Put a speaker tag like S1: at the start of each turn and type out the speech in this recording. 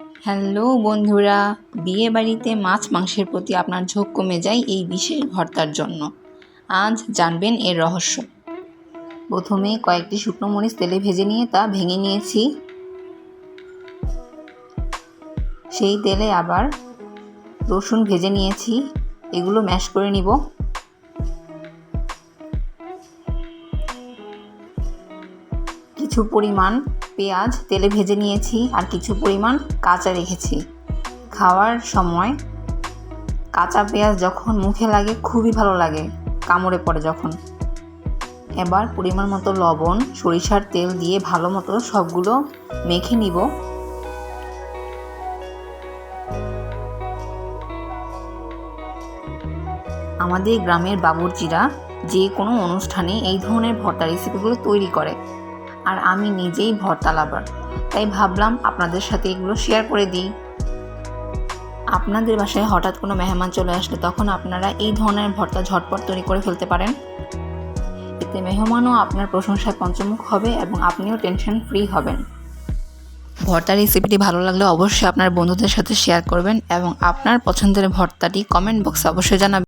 S1: Hello বন্ধুরা, বিয়ে বাড়িতে মাছ মাংসের প্রতি আপনার ঝোঁক কমে যায় এই বিশেষ ভর্তার জন্য। আজ জানবেন এর রহস্য। প্রথমে কয়েকটি শুকনো মরিচ তেলে ভেজে নিয়ে তা ভেঙে নিয়েছি। সেই তেলে আবার রসুন ভেজে নিয়েছি। এগুলো ম্যাশ করে নিব। কিছু পরিমাণ পেঁয়াজ, তেলে ভেজে নিয়েছি আর কিছু পরিমাণ কাঁচা রেখেছি। খাওয়ার সময় কাঁচা পেঁয়াজ যখন মুখে লাগে খুবই ভালো লাগে, কামড়ে পড়ে যখন। এবার পরিমাণ মতো লবণ, সরিষার তেল দিয়ে ভালো মতো সবগুলো মেখে নিব। আমাদের গ্রামের বাবুর্চিরা যে কোনো অনুষ্ঠানে এই ধরনের ভর্তা রেসিপিগুলো তৈরি করে। আর আমি নিজেই ভর্তা লাভার। তাই ভাবলাম আপনাদের সাথে এগুলো শেয়ার করে দিই। আপনাদের বাসায় হঠাৎ কোনো মেহমান চলে আসলে তখন আপনারা এই ধরনের ভর্তা ঝটপট তৈরি করে ফেলতে পারেন। এতে মেহমানও আপনার প্রশংসায় পঞ্চমুখ হবে এবং আপনিও টেনশন ফ্রি হবেন। ভর্তা রেসিপিটি ভালো লাগলে অবশ্যই আপনার বন্ধুদের সাথে শেয়ার করবেন এবং আপনার পছন্দের ভর্তাটি কমেন্ট বক্সে অবশ্যই জানাবেন।